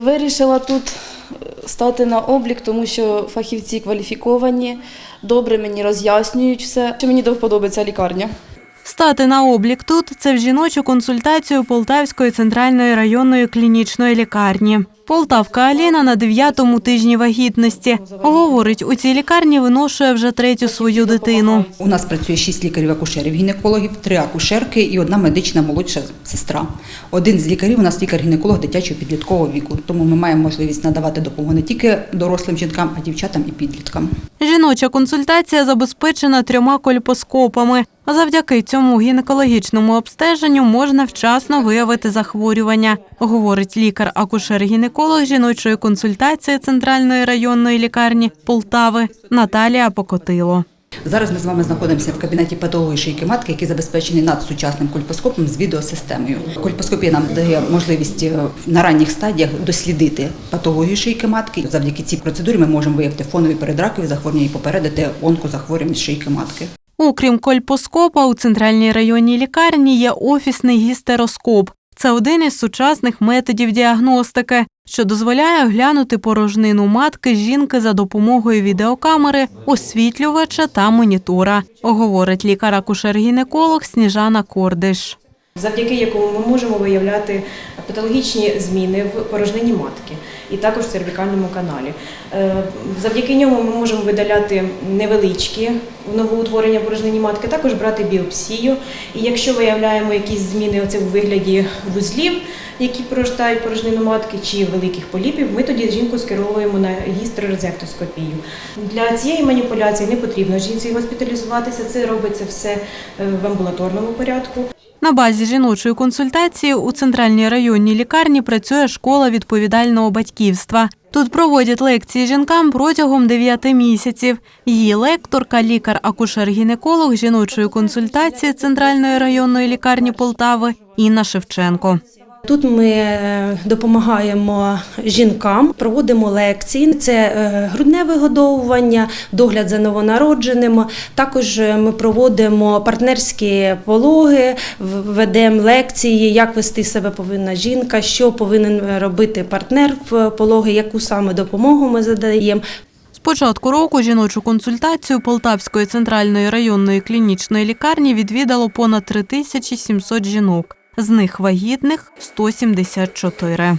Вирішила тут е, стати на облік, тому що фахівці кваліфіковані, добре мені роз'яснюють все. Що мені до вподобається лікарня. Стати на облік тут це в жіночу консультацію Полтавської центральної районної клінічної лікарні. Полтавка Аліна на дев'ятому тижні вагітності. Говорить, у цій лікарні виношує вже третю свою дитину. У нас працює шість лікарів-акушерів, гінекологів, три акушерки і одна медична молодша сестра. Один з лікарів у нас лікар-гінеколог дитячого підліткового віку. Тому ми маємо можливість надавати допомогу не тільки дорослим жінкам, а дівчатам і підліткам. Жіноча консультація забезпечена трьома кольпоскопами. Завдяки цьому гінекологічному обстеженню можна вчасно виявити захворювання, говорить лікар-акушер-гінеколог жіночої консультації Центральної районної лікарні Полтави Наталія Покотило. Зараз ми з вами знаходимося в кабінеті патології шийки матки, який забезпечений надсучасним кольпоскопом з відеосистемою. Кольпоскопія нам дає можливість е, на ранніх стадіях дослідити патологію шийки матки. Завдяки цій процедурі ми можемо виявити фонові передракові захворювання і попередити онкозахворювання шийки матки. Окрім кольпоскопа, у центральній районній лікарні є офісний гістероскоп. Це один із сучасних методів діагностики, що дозволяє оглянути порожнину матки жінки за допомогою відеокамери, освітлювача та монітора, говорить лікар-акушер-гінеколог Сніжана Кордиш. завдяки якому ми можемо виявляти патологічні зміни в порожнині матки і також в цервікальному каналі. Е, Завдяки ньому ми можемо видаляти невеличкі новоутворення в порожнині матки, також брати біопсію. І якщо виявляємо якісь зміни оце у вигляді вузлів, які проростають порожнину матки, чи великих поліпів, ми тоді жінку скеровуємо на гістерорезектоскопію. Для цієї маніпуляції не потрібно жінці госпіталізуватися, це робиться все е, в амбулаторному порядку. На базі жіночої консультації у центральній районній лікарні працює школа відповідального батьківства. Тут проводять лекції жінкам протягом 9 місяців. Її лекторка, лікар-акушер-гінеколог жіночої консультації центральної районної лікарні Полтави Інна Шевченко. Тут ми е, допомагаємо жінкам, проводимо лекції. Це е, грудне вигодовування, догляд за новонародженим. Також е, ми проводимо партнерські пологи, ведемо лекції, як вести себе повинна жінка, що повинен робити партнер в пологи, яку саме допомогу ми задаємо. Початку року жіночу консультацію Полтавської центральної районної клінічної лікарні відвідало понад 3700 жінок. З них вагітних 174.